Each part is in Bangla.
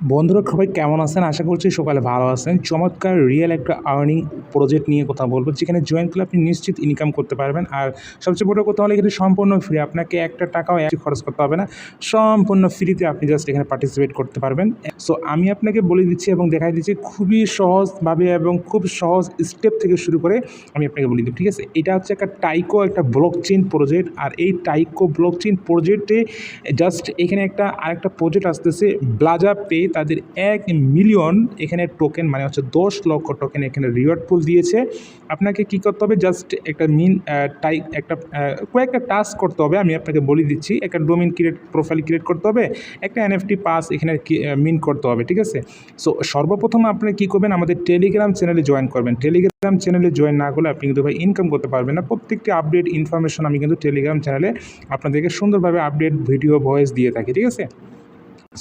বন্ধুরা, সবাই কেমন আছেন? আশা করছি সকালে ভালো আছেন। চমৎকার রিয়েল একটা আর্নিং প্রজেক্ট নিয়ে কথা বলব, যেখানে জয়েন করলে আপনি নিশ্চিত ইনকাম করতে পারবেন। আর সবচেয়ে বড় কথা হলো, এখানে সম্পূর্ণ ফ্রি আপনাকে একটা টাকাও একটি খরচ করতে হবে না। সম্পূর্ণ ফ্রিতে আপনি জাস্ট এখানে পার্টিসিপেট করতে পারবেন। সো আমি আপনাকে বলে দিচ্ছি এবং দেখাই দিচ্ছি খুবই সহজভাবে এবং খুব সহজ স্টেপ থেকে শুরু করে আমি আপনাকে বলে দিই ঠিক আছে? এটা হচ্ছে একটা টাইকো একটা ব্লক চেন প্রজেক্ট আর এই টাইকো ব্লক চেইন প্রজেক্টে জাস্ট এখানে একটা, আরেকটা প্রজেক্ট আসতেছে ব্লাজা পে তাদের এক মিলিয়ন এখানে টোকেন মানে হচ্ছে দশ লক্ষ টোকেন এখানে রিওয়ার্ড পুল দিয়েছে। আপনাকে কী করতে হবে? জাস্ট একটা মিন টাইপ একটা কয়েকটা টাস্ক করতে হবে। আমি আপনাকে বলে দিচ্ছি, একটা ডোমিন ক্রিয়েট প্রোফাইল ক্রিয়েট করতে হবে, একটা এনএফটি পাস এখানে মিন করতে হবে, ঠিক আছে? সো সর্বপ্রথম আপনি কী করবেন? আমাদের টেলিগ্রাম চ্যানেলে জয়েন করবেন। টেলিগ্রাম চ্যানেলে জয়েন না করলে আপনি কিন্তু ভাই ইনকাম করতে পারবেন না। প্রত্যেকটি আপডেট ইনফরমেশন আমি কিন্তু টেলিগ্রাম চ্যানেলে আপনাদেরকে সুন্দরভাবে আপডেট ভিডিও ভয়েস দিয়ে থাকি, ঠিক আছে?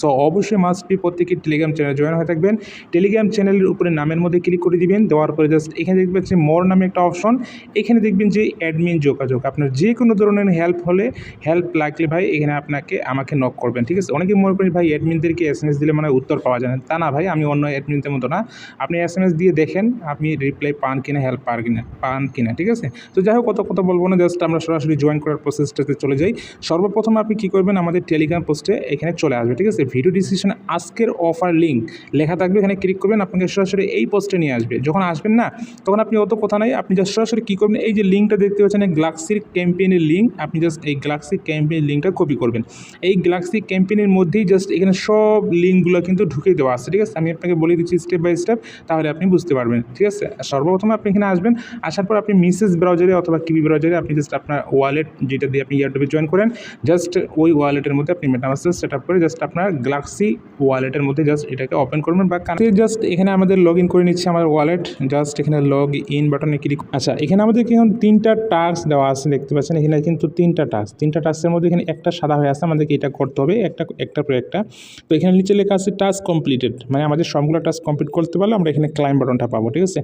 সো অবশ্যই মাস্ট বি প্রত্যেকের টেলিগ্রাম চ্যানেল জয়েন হয়ে থাকবেন। টেলিগ্রাম চ্যানেলের উপরে নামের মধ্যে ক্লিক করে দিবেন। দেওয়ার পরে জাস্ট এখানে দেখবেন যে মোর নামে একটা অপশন এখানে দেখবেন যে অ্যাডমিন যোগাযোগ। আপনার যে কোনো ধরনের হেল্প হলে হেল্প লাগলে ভাই এখানে আপনাকে, আমাকে নক করবেন। ঠিক আছে? অনেকে মনে করেন ভাই অ্যাডমিনদেরকে এস এম এস দিলে মানে উত্তর পাওয়া যায় না। তা না ভাই, আমি অন্য অ্যাডমিনদের মতো না। আপনি এস এম এস দিয়ে দেখেন, আপনি রিপ্লাই পান কিনা হেল্প পার কিনা, পান কিনা, ঠিক আছে? তো যাই হোক কত কথা বলব না জাস্ট আমরা সরাসরি জয়েন করার প্রসেসটাতে চলে যাই। সর্বপ্রথম আপনি কী করবেন? আমাদের টেলিগ্রাম পোস্টে এখানে চলে আসবে, ঠিক আছে? ভিডিও ডিসক্রিপশনে আজকের অফার লিঙ্ক লেখা থাকবে। এখানে ক্লিক করবেন, আপনাকে সরাসরি এই পোস্টে নিয়ে আসবে। যখন আসবেন না, তখন আপনি অত কথা নাই, আপনি জাস্ট সরাসরি কী করবেন, এই যে লিঙ্কটা দেখতে পাচ্ছেন গ্লাক্সির ক্যাম্পেইনের লিঙ্ক আপনি জাস্ট এই গ্লাক্সি ক্যাম্পেইনের লিঙ্কটা কপি করবেন। এই গ্লাক্সি ক্যাম্পেইনের মধ্যেই জাস্ট এখানে সব লিঙ্কগুলো কিন্তু ঢুকে দেওয়া আছে, ঠিক আছে? আমি আপনাকে বলে দিচ্ছি স্টেপ বাই স্টেপ তাহলে আপনি বুঝতে পারবেন, ঠিক আছে? সর্বপ্রথমে আপনি এখানে আসবেন, আসার পর আপনি মিসেস ব্রাউজারে অথবা কিবি ব্রাউজারে আপনি জাস্ট আপনার ওয়ালেট যেটা দিয়ে আপনি ইয়ারটুবে জয়েন করেন জাস্ট ওই ওয়ালেটের মধ্যে আপনি মেটামাস্টার সেট আপ করে জাস্ট আপনার গ্লাক্সি ওয়ালেটের মধ্যে জাস্ট এটাকে ওপেন করবেন বা জাস্ট এখানে আমাদের লগ ইন করে নিচ্ছে আমার ওয়ালেট জাস্ট এখানে লগ ইন বাটনে ক্লিক আচ্ছা এখানে আমাদের এখন তিনটা টাস্ক দেওয়া আছে, দেখতে পাচ্ছেন? এখানে কিন্তু তিনটা টাস্ক তিনটা টাস্কের মধ্যে এখানে একটা সাদা হয়ে আছে, আমাদেরকে এটা করতে হবে, একটা একটা পর একটা। তো এখানে নিচে লেখা আছে টাস্ক কমপ্লিটেড মানে আমাদের সবগুলো টাস্ক কমপ্লিট করতে পারলে আমরা এখানে ক্লাইম বাটনটা পাবো, ঠিক আছে?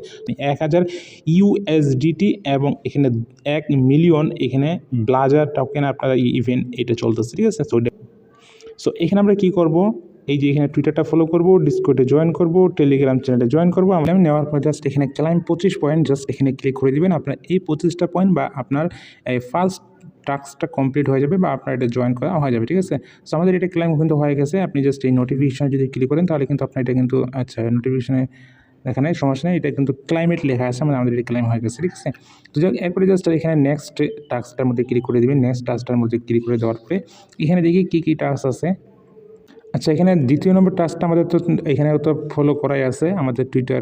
এক হাজার ইউএসডিটি এবং এখানে এক মিলিয়ন এখানে ব্লাজার টোকেন আপনার ইভেন্ট এটা চলতেছে, ঠিক আছে? সো এখানে আমরা কি করব? এই যে এখানে টুইটারটা ফলো করব ডিসকোটে জয়েন করব টেলিগ্রাম চ্যানেলে জয়েন করব। আমি নেওয়ার পর জাস্ট এখানে ক্লাইম পঁচিশ পয়েন্ট জাস্ট এখানে ক্লিক করে দেবেন। আপনার এই পঁচিশটা পয়েন্ট বা আপনার ফার্স্ট টাস্কটা কমপ্লিট হয়ে যাবে বা আপনার এটা জয়েন করা হয়ে যাবে, ঠিক আছে? সো আমাদের এটা ক্লাইম কিন্তু হয়ে গেছে। আপনি জাস্ট এই নোটিফিকেশানে যদি ক্লিক করেন তাহলে কিন্তু আপনার এটা কিন্তু আচ্ছা নোটিফিকেশানে দেখা নেই সমস্যা নেই, এটা কিন্তু ক্লাইমেট লেখা আছে মানে আমাদের ক্লাইম হয়ে গেছে, ঠিক আছে? তো যাক এরপরে জাস্ট এখানে নেক্সট টাস্কটার মধ্যে ক্লিক করে দেবেন নেক্সট টাস্কটার মধ্যে ক্লিক করে দেওয়ার পরে এখানে দেখি কী কী টাস্ক আছে। আচ্ছা এখানে দ্বিতীয় নম্বর টাস্কটা আমাদের তো এখানে তো ফলো করাই আছে, আমাদের টুইটার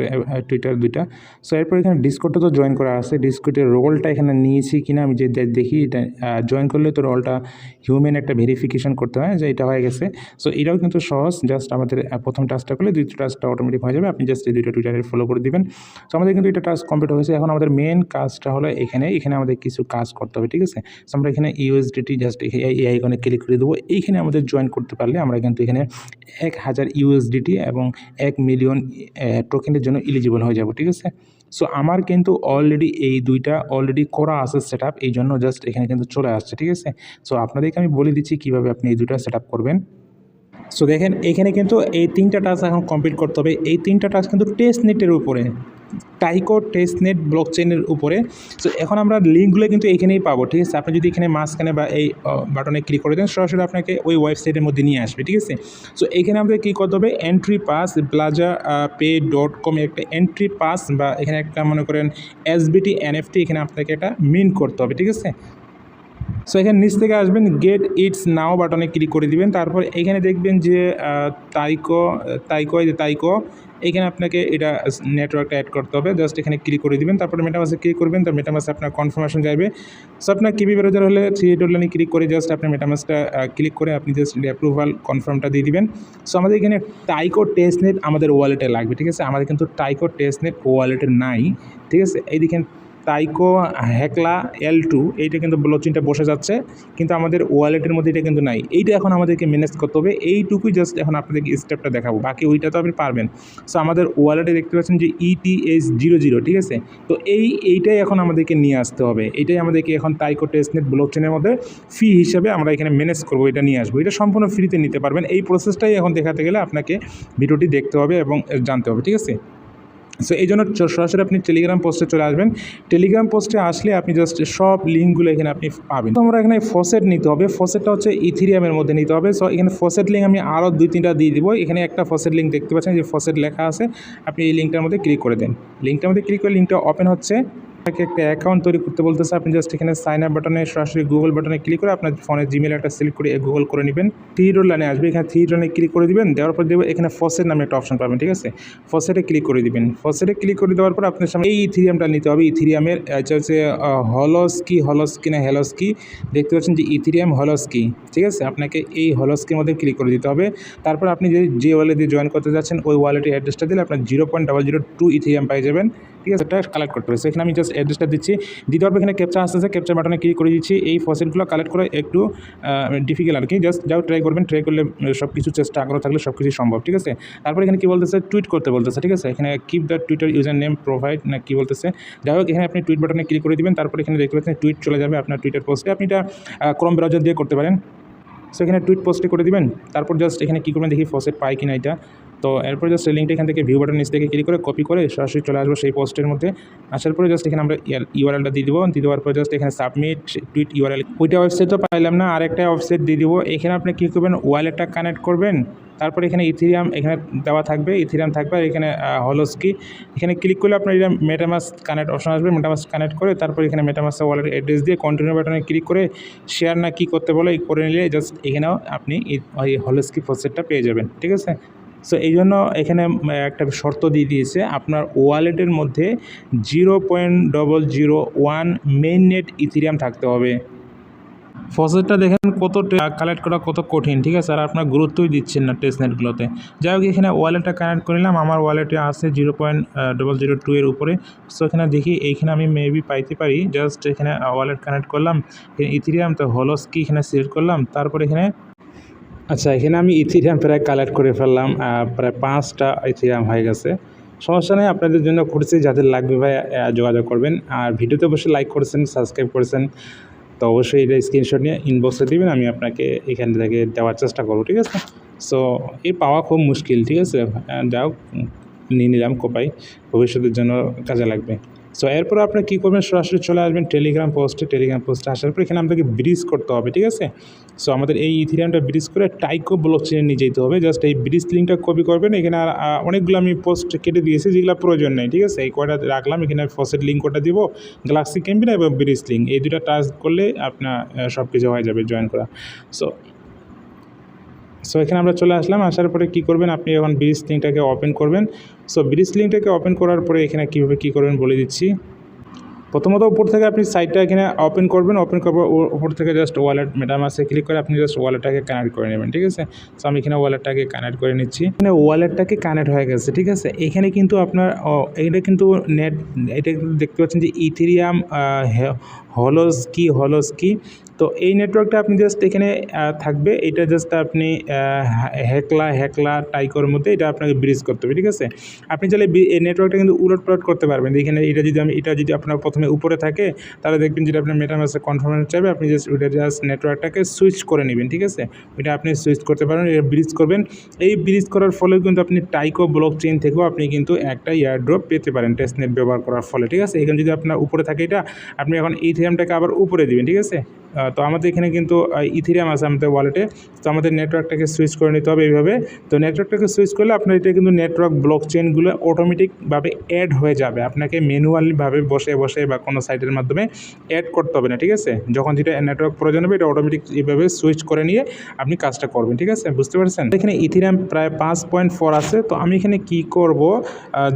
টুইটার দুইটা। সো এরপর এখানে ডিসকোডটা তো জয়েন করা আছে। ডিসকোডের রোলটা এখানে নিয়েছি কিনা আমি যে দেখি, এটা জয়েন করলে তো রোলটা হিউম্যান একটা ভেরিফিকেশন করতে হয় যে এটা হয়ে গেছে। সো এটাও কিন্তু সহজ। জাস্ট আমাদের প্রথম টাস্কটা করলে দ্বিতীয় টাস্কটা অটোমেটিক হয়ে যাবে। আপনি জাস্ট এই দুইটা টুইটারে ফলো করে দিবেন। সো আমাদের কিন্তু এটা টাস্ক কমপ্লিট হয়েছে। এখন আমাদের মেন কাজটা হলো এখানে এখানে আমাদের কিছু কাজ করতে হবে, ঠিক আছে? সো আমরা এখানে ইউএসডিটি জাস্ট এই আইকনে ক্লিক করে দেবো। এইখানে আমাদের জয়েন করতে পারলে আমরা কিন্তু এখানে এক হাজার ইউএসডিটি এবং এক মিলিয়ন টোকেনের জন্য এলিজিবল হয়ে যাব, ঠিক আছে? সো আমার কিন্তু অলরেডি এই দুইটা অলরেডি করা আছে সেট এই জন্য জাস্ট এখানে কিন্তু চলে আসছে, ঠিক আছে? সো আপনাদেরকে আমি বলে দিচ্ছি কীভাবে আপনি এই দুইটা সেট করবেন। সো দেখেন, এখানে কিন্তু এই তিনটা টাস্ক এখন কমপ্লিট করতে হবে। এই তিনটা টাস্ক কিন্তু টেস্ট নেটের উপরে। টাইকো টেস্টনেট ব্লক চেনের উপরে। সো এখন আমরা লিঙ্কগুলো কিন্তু এখানেই পাবো, ঠিক আছে? আপনি যদি এখানে মাঝখানে বা এই বাটনে ক্লিক করে দেন, সরাসরি আপনাকে ওই ওয়েবসাইটের মধ্যে নিয়ে আসবে, ঠিক আছে? সো এখানে আমাদের কী করতে হবে? Entry pass plaza pay dot কমে একটা এন্ট্রি পাস বা এখানে একটা মনে করেন এসবিটি এনএফটি এখানে আপনাকে একটা মিন করতে হবে, ঠিক আছে? সো এখানে নিচ থেকে আসবেন গেট ইটস নাও বাটনে ক্লিক করে দিবেন। তারপর এখানে দেখবেন যে তাইকো তাইকো তাইকো এখানে আপনাকে এটা নেটওয়ার্কটা অ্যাড করতে হবে। জাস্ট এখানে ক্লিক করে দিবেন, তারপরে মেটামাসে ক্লিক করবেন তো মেটামাসে আপনার কনফার্মেশন যাবে সো আপনার কিবি বেরোজার হলে থ্রি ডলানে ক্লিক করে জাস্ট আপনি মেটামাসটা ক্লিক করে আপনি জাস্ট অ্যাপ্রুভাল কনফার্মটা দিয়ে দিবেন। সো আমাদের এখানে টাইকো টেস্ট নেট আমাদের ওয়ালেটে লাগবে, ঠিক আছে? আমাদের কিন্তু টাইকো টেস্ট নেট ওয়ালেটে নাই, ঠিক আছে? এইদিকে টাইকো হ্যাকলা এল টু এইটা কিন্তু ব্লকচেনটা বসে যাচ্ছে, কিন্তু আমাদের ওয়ালেটের মধ্যে এটা কিন্তু নাই। এইটা এখন আমাদেরকে ম্যানেজ করতে হবে, এইটুকুই জাস্ট এখন আপনাদেরকে স্টেপটা দেখাবো, বাকি ওইটা তো আপনি পারবেন। সো আমাদের ওয়ালেটে দেখতে পাচ্ছেন যে ইটিএস জিরো জিরো ঠিক আছে? তো এই, এইটাই এখন আমাদেরকে নিয়ে আসতে হবে, এটাই আমাদেরকে এখন টাইকো টেস্টনেট ব্লকচেনের মধ্যে ফি হিসাবে আমরা এখানে ম্যানেজ করব, এটা নিয়ে আসব। এটা সম্পূর্ণ ফ্রিতে নিতে পারবেন, এই প্রসেসটাই এখন দেখাতে গেলে আপনাকে ভিডিওটি দেখতে হবে এবং জানতে হবে, ঠিক আছে? সো এই জন্য সরাসরি আপনি টেলিগ্রাম পোস্টে চলে আসবেন। টেলিগ্রাম পোস্টে আসলে আপনি জাস্ট সব লিঙ্কগুলো এখানে আপনি পাবেন। তো আমরা এখানে ফসেট নিতে হবে। ফসেটটা হচ্ছে ইথিরিয়ামের মধ্যে নিতে হবে। সো এখানে ফসেট লিঙ্ক আমি আরও দুই, তিনটা দিয়ে দিব। এখানে একটা ফসেট লিঙ্ক দেখতে পাচ্ছেন যে ফসেট লেখা আছে। আপনি এই লিঙ্কটার মধ্যে ক্লিক করে দেন। লিঙ্কটার মধ্যে ক্লিক করে লিঙ্কটা ওপেন হচ্ছে। আপনাকে একটা অ্যাকাউন্ট তৈরি করতে বলতেছে, আপনি জাস্ট এখানে সাইন আপ বাটনে সরাসরি গুগল বাটনে ক্লিক করে আপনার ফোনে জিমেল একটা সিলেক্ট করে গুগল করে নেবেন। থ্রি ডোর লাইনে আসবে, এখানে থ্রি লাইনে ক্লিক করে দিবেন, দেওয়ার পর দেবে এখানে ফসেট নামে একটা অপশন পাবেন, ঠিক আছে? ফসেটে ক্লিক করে দিবেন। ফসেটে ক্লিক করে দেওয়ার পর আপনার সামনে এই ইথিরিয়ামটা নিতে হবে। ইথিরিয়ামের হচ্ছে হলস্কি হলস্কি না হেলস্কি দেখতে পাচ্ছেন যে ইথিরিয়াম হলস্কি ঠিক আছে? আপনাকে এই হলস্কির মধ্যে ক্লিক করে দিতে হবে। তারপর আপনি যে যে দিয়ে জয়েন করতে যাচ্ছেন, ওই ওয়ালেটের অ্যাড্রেসটা দিলে আপনার zero point double zero two Ethereum পাই যাবেন। ঠিক আছে এটা কালেক্ট করতে হবে। সেখানে আমি জাস্ট অ্যাড্রেসটা দিচ্ছি। দিতে পারব এখানে ক্যাপচা আসতেছে ক্যাপচার বাটনে ক্লিক করে দিচ্ছি। এই ফসেটগুলো কালেক্ট করে একটু ডিফিকাল্ট আর কি। জাস্ট যাও ট্রাই করবেন ট্রাই করলে সব কিছু চেষ্টা, আগ্রহ থাকলে সব কিছুই সম্ভব, ঠিক আছে? তারপর এখানে কী বলতেছে? টুইট করতে বলতেছে, ঠিক আছে? এখানে keep the Twitter user name provide না কী বলতেছে? যাই হোক, এখানে আপনি টুইট বাটনে ক্লিক করে দিবেন, তারপর এখানে দেখতে পাচ্ছেন টুইট চলে যাবে আপনার টুইটার পোস্টে আপনি এটা ক্রম ব্রাউজার দিয়ে করতে পারেন। সো এখানে টুইট পোস্টে করে দিবেন। তারপর জাস্ট এখানে কী করবেন? দেখি ফসেট পাই কিনা এটা। তো এরপর জাস্ট এই লিঙ্কটা এখান থেকে ভিউ বাটন নিচ থেকে ক্লিক করে কপি করে সরাসরি চলে আসব সেই পোস্টের মধ্যে। আসার পরে জাস্ট এখানে আমরা ইউআরএলটা দিয়ে দেবো। দিয়ে দেওয়ার পর জাস্ট এখানে সাবমিট টুইট ইউআরএল ওইটা ওয়েবসাইট তো পাইলাম না, আরেকটা ওয়েবসাইট দিয়ে দিব। এখানে আপনি কী করবেন? ওয়ালেটটা কানেক্ট করবেন। তারপরে এখানে ইথিরিয়াম এখানে দেওয়া থাকবে ইথিরিয়াম থাকবে আর এখানে হলস্কি এখানে ক্লিক করলে আপনার এটা মেটামাস কানেক্ট অপশন আসবে মেটামাস কানেক্ট করে তারপর এখানে মেটামাসের ওয়ালেট অ্যাড্রেস দিয়ে কন্টিনিউ বাটনে ক্লিক করে শেয়ার না কী করতে বলে করে নিলে জাস্ট এখানেও আপনি ওই হলস্কি ফসেটটা পেয়ে যাবেন। ঠিক আছে? সো এই জন্য এখানে একটা শর্ত দিয়ে দিয়েছে, আপনার ওয়ালেটের মধ্যে zero point double zero one main net Ethereum থাকতে হবে। ফসেটটা দেখেন কত কালেক্ট করা কত কঠিন, ঠিক আছে? আর আপনার গুরুত্বই দিচ্ছেন না টেস্ট নেটগুলোতে যাই হোক, এখানে ওয়ালেটটা কানেক্ট করে নিলাম, আমার ওয়ালেটে আছে zero point double zero two এর উপরে। সো এখানে দেখি, এইখানে আমি মেবি পাইতে পারি জাস্ট এখানে ওয়ালেট কানেক্ট করলাম ইথিরিয়াম তো হলস কি এখানে সিলেক্ট করলাম, তারপর এখানে আচ্ছা এখানে আমি ইথিরিয়াম প্রায় কালেক্ট করে ফেললাম প্রায় পাঁচটা ইথিরিয়াম হয়ে গেছে। সমস্যা নেই, আপনাদের জন্য করছি, যাদের লাগবে ভাই যোগাযোগ করবেন। আর ভিডিওতে অবশ্যই লাইক করেছেন সাবস্ক্রাইব করেছেন, তো অবশ্যই এটা স্ক্রিনশট নিয়ে ইনবক্সে দিবেন, আমি আপনাকে এখান থেকে দেওয়ার চেষ্টা করব, ঠিক আছে? সো এই পাওয়া খুব মুশকিল, ঠিক আছে? যাও নিয়ে নিলাম, কোপাই। ভবিষ্যতের জন্য কাজে লাগবে। সো এরপর আপনি কী করবেন? সরাসরি চলে আসবেন টেলিগ্রাম পোস্টে টেলিগ্রাম পোস্টে আসার পর এখানে আপনাকে ব্রিজ করতে হবে, ঠিক আছে? সো আমাদের এই ইথিরিয়ামটা ব্রিজ করে টাইকো ব্লক চেনে নিয়ে যেতে হবে। জাস্ট এই ব্রিজ লিঙ্কটা কপি করবেন। এখানে আর অনেকগুলো আমি পোস্ট কেটে দিয়েছি, যেগুলো প্রয়োজন নেই, ঠিক আছে? এই কয়টা রাখলাম, এখানে ফসেট লিঙ্ক কটা দিব গ্যালাক্সি ক্যাম্পিনা এবং ব্রিজ লিঙ্ক এই দুটা টাচ করলে আপনার সব কিছু হয়ে যাবে জয়েন করা। সো সো এখানে আমরা চলে আসলাম। আসার পরে কী করবেন? আপনি এখন ব্রিজ লিঙ্কটাকে ওপেন করবেন। সো ব্রিজ লিঙ্কটাকে ওপেন করার পরে এখানে কীভাবে কী করবেন বলে দিচ্ছি। প্রথমত উপর থেকে আপনি সাইটটা এখানে ওপেন করবেন। ওপেন করব উপর থেকে জাস্ট ওয়ালেট মেটামাসে ক্লিক করে আপনি জাস্ট ওয়ালেটটাকে কানেক্ট করে নেবেন, ঠিক আছে? সো আমি এখানে ওয়ালেটটাকে কানেক্ট করে নিচ্ছি। এখানে ওয়ালেটটাকে কানেক্ট হয়ে গেছে, ঠিক আছে? এখানে কিন্তু আপনার এটা কিন্তু নেট এটা কিন্তু দেখতে পাচ্ছেন যে ইথেরিয়াম হলস কি হলস কি তো এই নেটওয়ার্কটা আপনি জাস্ট এখানে থাকবে। এটা জাস্ট আপনি হ্যাকলা হ্যাকলা, টাইকোর মধ্যে এটা আপনাকে ব্রিজ করতে হবে, ঠিক আছে? আপনি চাইলে এই নেটওয়ার্কটা কিন্তু উলট পালট করতে পারবেন। এখানে এটা যদি আমি, এটা যদি আপনার প্রথমে উপরে থাকে, তাহলে দেখবেন যেটা আপনার মেটামাসে কনফার্মেন্ট চাইবে, আপনি জাস্ট ওইটা জাস্ট নেটওয়ার্কটাকে সুইচ করে নেবেন, ঠিক আছে? ওইটা আপনি সুইচ করতে পারেন এটা ব্রিজ করবেন। এই ব্রিজ করার ফলে কিন্তু আপনি টাইকো ব্লক চেইন থেকেও আপনি কিন্তু একটা ইয়ারড্রপ পেতে পারেন টেস্টনেট ব্যবহার করার ফলে, ঠিক আছে? এখানে যদি আপনার উপরে থাকে এটা, আপনি এখন এই ইথিরিয়ামটাকে আবার উপরে দিবেন, ঠিক আছে? তো আমাদের এখানে কিন্তু ইথিরিয়াম আছে আমাদের ওয়ালেটে তো আমাদের নেটওয়ার্কটাকে সুইচ করে নিতে হবে এইভাবে। তো নেটওয়ার্কটাকে সুইচ করলে আপনার এটা কিন্তু নেটওয়ার্ক ব্লক চেনগুলো অটোমেটিকভাবে অ্যাড হয়ে যাবে। আপনাকে ম্যানুয়ালিভাবে বসে বসে বা কোনো সাইটের মাধ্যমে অ্যাড করতে হবে না, ঠিক আছে? যখন যেটা নেটওয়ার্ক প্রয়োজন হবে, এটা অটোমেটিক এইভাবে সুইচ করে নিয়ে আপনি কাজটা করবেন, ঠিক আছে? বুঝতে পারছেন? এখানে ইথিরাম প্রায় পাঁচ পয়েন্ট ফোর আছে। তো আমি এখানে কি করব?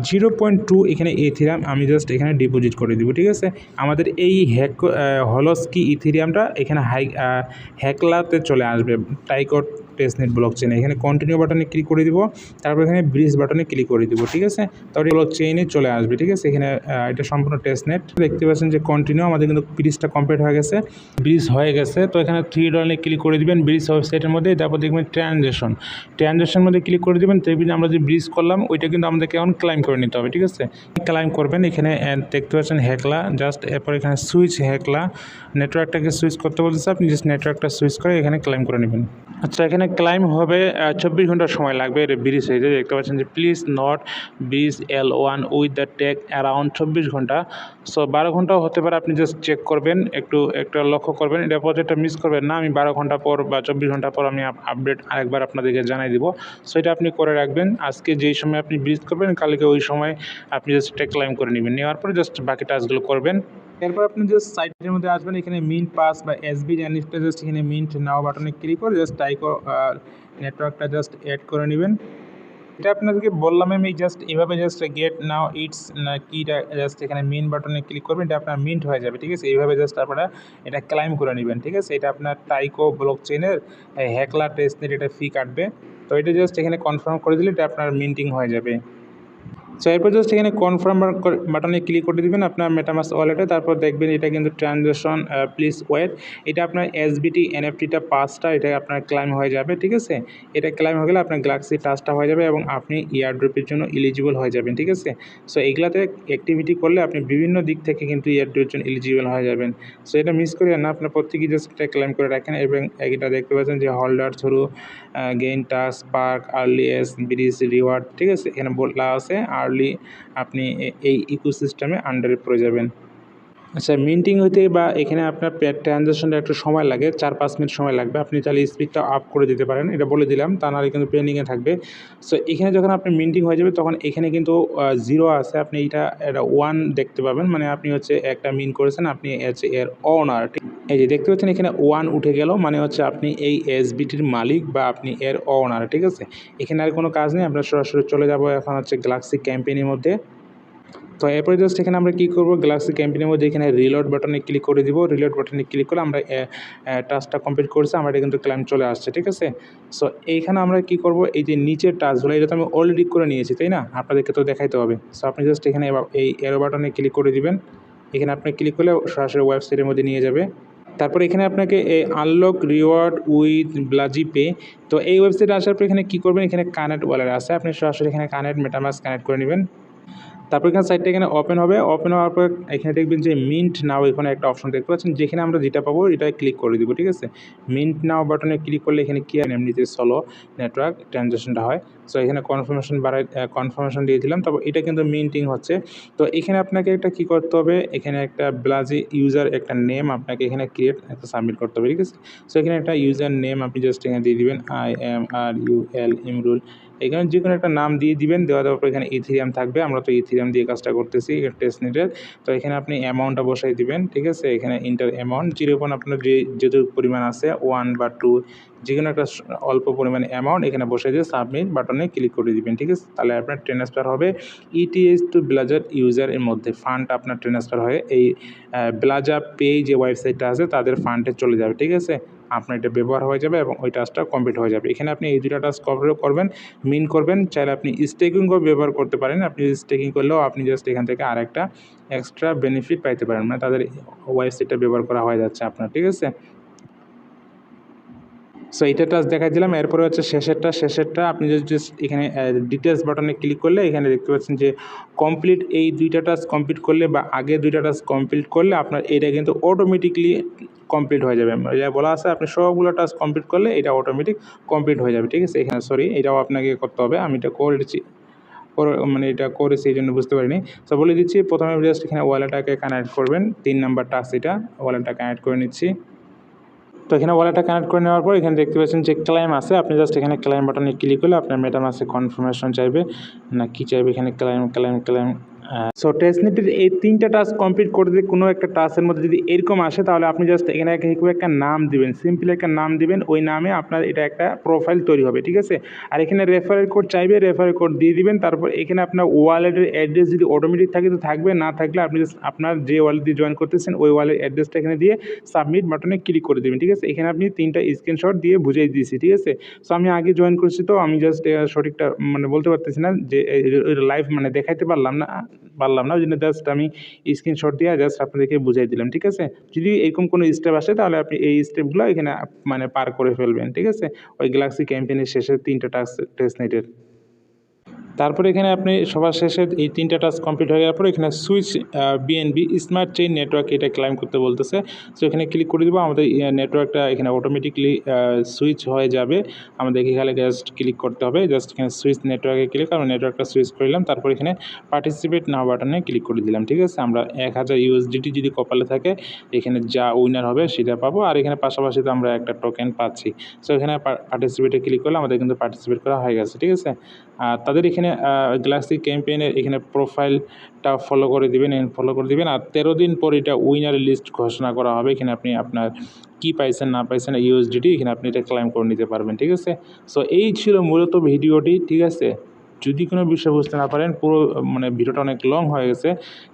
জিরো পয়েন্ট টু এখানে ইথিরাম আমি জাস্ট এখানে ডিপোজিট করে দিব, ঠিক আছে? আমাদের এই হ্যাক হলস্কি ইথিরিয়ামটা এখানে হাই হ্যাকলাতে চলে আসবে। টাইকট টেস্টনেট ব্লক চেনে এখানে কন্টিনিউ বাটনে ক্লিক করে দিব, তারপর এখানে ব্রিজ বাটনে ক্লিক করে দিব, ঠিক আছে? তারপরে ব্লক চেইনে চলে আসবে, ঠিক আছে? এখানে এটা সম্পূর্ণ টেস্টনেট দেখতে পাচ্ছেন যে কন্টিনিউ আমাদের কিন্তু ব্রিজটা কমপ্লিট হয়ে গেছে। ব্রিজ হয়ে গেছে, তো এখানে থ্রি ডলারে ক্লিক করে দিবেন ব্রিজ ওয়েবসাইটের মধ্যে। তারপর দেখবেন ট্রানজেকশন ট্রানজেকশনের মধ্যে ক্লিক করে দিবেন দেখবেন আমরা যে ব্রিজ করলাম, ওইটা কিন্তু আমাদেরকে এখন ক্লাইম করে নিতে হবে, ঠিক আছে? ক্লাইম করবেন, এখানে দেখতে পাচ্ছেন হ্যাকলা জাস্ট এরপর এখানে সুইচ হ্যাকলা নেটওয়ার্কটাকে সুইচ করতে বলতেছে আপনি জাস্ট নেটওয়ার্কটা সুইচ করে এখানে ক্লাইম করে নেবেন। আচ্ছা এখানে ক্লাইম হবে চব্বিশ ঘণ্টা সময় লাগবে, এটা ব্রিজ হয়ে যায় দেখতে পাচ্ছেন যে please not bridge L one with the take around চব্বিশ ঘণ্টা। সো বারো ঘন্টাও হতে পারে, আপনি জাস্ট চেক করবেন, একটু, একটা লক্ষ্য করবেন, এটা প্রজেক্টটা মিস করবেন না, আমি বারো ঘণ্টা পর বা চব্বিশ ঘণ্টা পর আমি আপডেট আরেকবার আপনাদেরকে জানাই দিব। সো এটা আপনি করে রাখবেন, আজকে যেই সময় আপনি ব্রিজ করবেন, কালকে ওই সময় আপনি জাস্ট টেক ক্লাইম করে নেবেন, নেওয়ার পরে জাস্ট বাকি টাস্কগুলো করবেন। এরপর আপনি জাস্ট সাইটের মধ্যে আসবেন, এখানে মিন্ট পাস বা এসবি জার্নিসটা জাস্ট এখানে মিন্ট নাও বাটনে ক্লিক করে জাস্ট টাইকো নেটওয়ার্কটা জাস্ট অ্যাড করে নেবেন। এটা আপনাদেরকে বললাম আমি জাস্ট এভাবে জাস্ট গেট নাও ইটস না কিটা জাস্ট এখানে মিন বাটনে ক্লিক করবেন, এটা আপনার মিন্ট হয়ে যাবে, ঠিক আছে? এইভাবে জাস্ট আপনারা এটা ক্লাইম করে নেবেন, ঠিক আছে? এটা আপনার টাইকো ব্লক চেনের হ্যাকলা টেস্টনেট এটা ফি কাটবে। তো এটা জাস্ট এখানে কনফার্ম করে দিলে এটা আপনার মিন্টিং হয়ে যাবে। সো এরপর জাস্ট এখানে কনফার্ম বাটনে ক্লিক করে দিবেন আপনার মেটামাস ওয়ালেটে তারপর দেখবেন এটা কিন্তু ট্রানজ্যাকশন প্লিজ ওয়েট এটা আপনার এসবিটি এনএফটিটা পাঁচটা, এটা আপনার ক্লাইম হয়ে যাবে, ঠিক আছে? এটা ক্লাইম হয়ে গেলে আপনার গ্যালাক্সি টাচটা হয়ে যাবে এবং আপনি ইয়ারড্রপের জন্য এলিজিবল হয়ে যাবেন, ঠিক আছে? সো এগুলাতে অ্যাক্টিভিটি করলে আপনি বিভিন্ন দিক থেকে কিন্তু ইয়ার ইয়ারড্রপের জন্য এলিজিবল হয়ে যাবেন। সো এটা মিস করিয়েন না, আপনার প্রত্যেকেই জাস্ট এটা ক্লাইম করে রাখেন এবং এটা দেখতে পাচ্ছেন যে holder through gain task perk early S bridge reward ঠিক আছে? এখানে বলা আছে। আর্লি আপনি এই ইকোসিস্টেমে আন্ডারে পড়ে যাবেন। আচ্ছা মিন্টিং হইতে বা এখানে আপনার ট্রানজ্যাকশনটা একটু সময় লাগে, চার পাঁচ মিনিট সময় লাগবে। আপনি চাইলে স্পিডটা আপ করে দিতে পারেন, এটা বলে দিলাম, তা নাহলে কিন্তু পেন্ডিংয়ে থাকবে। সো এখানে যখন আপনি মিন্টিং হয়ে যাবে, তখন এখানে কিন্তু জিরো আছে, আপনি এটা এটা ওয়ান দেখতে পাবেন। মানে আপনি হচ্ছে একটা মিন করেছেন, আপনি হচ্ছে এর ওনার এই যে দেখতে পাচ্ছেন, এখানে ওয়ান উঠে গেল মানে হচ্ছে আপনি এই এসবিটির মালিক বা আপনি এর অনার ঠিক আছে? এখানে আর কোনো কাজ নেই, আমরা সরাসরি চলে যাব এখন হচ্ছে গ্যালাক্সি ক্যাম্পেইনের মধ্যে। তো এরপরে জাস্ট এখানে আমরা কী করব? গ্যালাক্সি ক্যাম্পেইনের মধ্যে এখানে রিলোড বাটনে ক্লিক করে দিব। রিলোড বাটনে ক্লিক করলে আমরা টাস্কটা কমপ্লিট করেছি। আমার এটা কিন্তু ক্লাইম চলে আসছে, ঠিক আছে? সো এইখানে আমরা কি করব? এই যে নিচের টাস্কগুলো এটা তো আমি অলরেডি করে নিয়েছি, তাই না? আপনাদেরকে তো দেখাইতে হবে। সো আপনি জাস্ট এখানে এই এরো বাটনে ক্লিক করে দিবেন। এখানে আপনি ক্লিক করলে সরাসরি ওয়েবসাইটের মধ্যে নিয়ে যাবে। তারপর এখানে আপনাকে এই আনলক রিওয়ার্ড উইথ ব্লাজি পে তো এই ওয়েবসাইটে আসার পর এখানে কী করবেন? এখানে কানেক্ট ওয়ালেট আছে। আপনি সরাসরি এখানে কানেক্ট মেটামাস কানেক্ট করে নেবেন। তারপর এখানে সাইটটা এখানে ওপেন হবে। ওপেন হওয়ার পর এখানে দেখবেন যে মিন্ট নাও এখানে একটা অপশন দেখতে পাচ্ছেন। যেখানে আমরা যেটা পাবো এটা ক্লিক করে দিব, ঠিক আছে? মিন্ট নাও বাটনে ক্লিক করলে এখানে কি আর এমনিতে সলো নেটওয়ার্ক ট্রানজ্যাকশনটা হয়। সো এখানে কনফার্মেশন বাড়াই কনফার্মেশন দিয়ে দিলাম। তারপর এটা কিন্তু মিন্টিং হচ্ছে। তো এখানে আপনাকে একটা কি করতে হবে? এখানে একটা ব্লাজি ইউজার একটা নেম আপনাকে এখানে ক্রিয়েট একটা সাবমিট করতে হবে, ঠিক আছে? সো এখানে একটা ইউজার নেম আপনি জাস্ট এখানে দিয়ে দিবেন। I M R U L Imrul এখানে যে কোনো একটা নাম দিয়ে দিবেন দেওয়া দেওয়ার পর এখানে ইথিরিয়াম থাকবে। আমরা তো ইথিরিয়াম দিয়ে কাজটা করতেছি টেস্ট নেটের তো এখানে আপনি অ্যামাউন্টটা বসাই দিবেন, ঠিক আছে? এখানে ইন্টার অ্যামাউন্ট জিরো পয়েন্ট আপনার যে যেটুকু পরিমাণ আছে ওয়ান বা টু যে কোনো একটা অল্প পরিমাণে অ্যামাউন্ট এখানে বসে দিয়ে সাবমিট বাটনে ক্লিক করে দিবেন, ঠিক আছে? তাহলে আপনার ট্রান্সফার হবে ইটিএস টু ব্লাজার ইউজার এর মধ্যে। ফান্ড আপনার ট্রান্সফার হয়ে। এই ব্লাজা পে যে ওয়েবসাইটটা আছে, তাদের ফান্ডে চলে যাবে, ঠিক আছে? আপনার এটা ব্যবহার হয়ে যাবে এবং ওই টাস্কটা কমপ্লিট হয়ে যাবে। এখানে আপনি এই দুটা টাস্ক কভারও করবেন মিন করবেন, চাইলে আপনি স্টেকিংও ব্যবহার করতে পারেন। আপনি স্টেকিং করলেও আপনি জাস্ট এখান থেকে আরেকটা এক্সট্রা বেনিফিট পাইতে পারেন। মানে তাদের ওয়েবসাইটটা ব্যবহার করা হয়ে যাচ্ছে আপনার, ঠিক আছে? সো এইটা টাচ দেখাই দিলাম এরপরে হচ্ছে শেষেরটা শেষেরটা আপনি যদি এখানে ডিটেলস বাটনে ক্লিক করলে এখানে দেখতে পাচ্ছেন যে কমপ্লিট এই দুইটা টাচ কমপ্লিট করলে বা আগে দুইটা টাচ কমপ্লিট করলে আপনার এটা কিন্তু অটোমেটিকলি কমপ্লিট হয়ে যাবে। যা বলা আছে, আপনি সবগুলো টাচ কমপ্লিট করলে এটা অটোমেটিক কমপ্লিট হয়ে যাবে। ঠিক আছে? এখানে সরি এটাও আপনাকে করতে হবে। আমি এটা করেছি করে- মানে এটা করেছি এই জন্য বুঝতে পারিনি। সো বলে দিচ্ছি, প্রথমে জাস্ট এখানে ওয়ালেটটাকে কানেক্ট করবেন। তিন নাম্বার টাস্ক এটা। ওয়ালেটটা কানেক্ট করে নিচ্ছি। তো এখানে ওয়ালেটটা কানেক্ট করে নেওয়ার পর এখানে দেখতে পাচ্ছেন যে ক্লাইম আছে। আপনি জাস্ট এখানে ক্লাইম বাটনে ক্লিক করলে আপনার মেটামাসে কনফার্মেশন চাইবে। না কি চাইবে এখানে ক্লাইম ক্লাইম ক্লাইম সো টেস্টনেটের এই তিনটা টাস্ক কমপ্লিট করে করতে কোনো একটা টাস্কের মধ্যে যদি এরকম আসে, তাহলে আপনি জাস্ট এখানে একটা নাম দিবেন। সিম্পল একটা নাম দিবেন, ওই নামে আপনার এটা একটা প্রোফাইল তৈরি হবে, ঠিক আছে? আর এখানে রেফারেল কোড চাইবে রেফারেল কোড দিয়ে দিবেন, তারপর এখানে আপনার ওয়ালেটের অ্যাড্রেস যদি অটোমেটিক থাকে, তো থাকবে, না থাকলে আপনি জাস্ট আপনার যে ওয়ালেট দিয়ে জয়েন করতেছেন, ওই ওয়ালেট অ্যাড্রেসটা এখানে দিয়ে সাবমিট বাটনে ক্লিক করে দেবেন, ঠিক আছে? এখানে আপনি তিনটা স্ক্রিনশট দিয়ে বুঝিয়ে দিয়েছি, ঠিক আছে? সো আমি আগে জয়েন করছি তো, আমি জাস্ট সঠিকটা মানে বলতে পারতেছি না যে লাইভ মানে দেখাইতে পারলাম না। পারলাম না, ওই জন্য জাস্ট আমি স্ক্রিনশট দিয়ে জাস্ট আপনাদেরকে বুঝাই দিলাম, ঠিক আছে? যদি এরকম কোনো স্টেপ আসে, তাহলে আপনি এই স্টেপগুলো এখানে মানে পার করে ফেলবেন, ঠিক আছে? ওই গ্যালাক্সি ক্যাম্পেনের শেষে তিনটা টাস্ক টেস্ট নেটের তারপরে এখানে আপনি সবার শেষে এই তিনটা টাস্ক কমপ্লিট হয়ে যাওয়ার পর এখানে switch BNB smart chain network এটা ক্লাইম করতে বলতেছে। সো এখানে ক্লিক করে দেবো, আমাদের নেটওয়ার্কটা এখানে অটোমেটিকলি সুইচ হয়ে যাবে। আমাদের এখানে জাস্ট ক্লিক করতে হবে জাস্ট এখানে সুইচ নেটওয়ার্কে ক্লিক আমরা নেটওয়ার্কটা সুইচ করলাম তারপর এখানে পার্টিসিপেট নাও বাটনে ক্লিক করে দিলাম, ঠিক আছে? আমরা এক হাজার ইউএসডিটি যদি কপালে থাকে, এখানে যা উইনার হবে সেটা পাবো। আর এখানে পাশাপাশি তো আমরা একটা টোকেন পাচ্ছি। সো এখানে পার্টিসিপেটে ক্লিক করলে আমাদের কিন্তু পার্টিসিপেট করা হয়ে গেছে, ঠিক আছে? আর তাদের এখানে গ্যালাক্সি ক্যাম্পেইনের এখানে প্রোফাইলটা ফলো করে দিবেন ফলো করে দিবেন। আর তেরো দিন পর এটা উইনার লিস্ট ঘোষণা করা হবে। এখানে আপনি আপনার কি পাইছেন, না পাইছেন ইউএসডিটি এখানে আপনি এটা ক্লাইম করে নিতে পারবেন, ঠিক আছে? সো এই ছিল মূলত ভিডিওটি, ঠিক আছে? যদি কোনো বিষয় বুঝতে না পারেন, পুরো মানে ভিডিওটা অনেক লং হয়ে গেছে,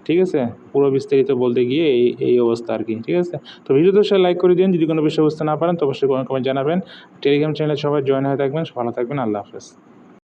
ঠিক আছে? পুরো বিস্তারিত বলতে গিয়ে এই এই অবস্থা আর কি, ঠিক আছে? তো ভিডিওতে সে লাইক করে দিন। যদি কোনো বিষয় বুঝতে না পারেন, তো অবশ্যই কোনো কমেন্ট জানাবেন। টেলিগ্রাম চ্যানেলে সবাই জয়েন হয়ে থাকবেন। ভালো থাকবেন। আল্লাহ হাফেজ।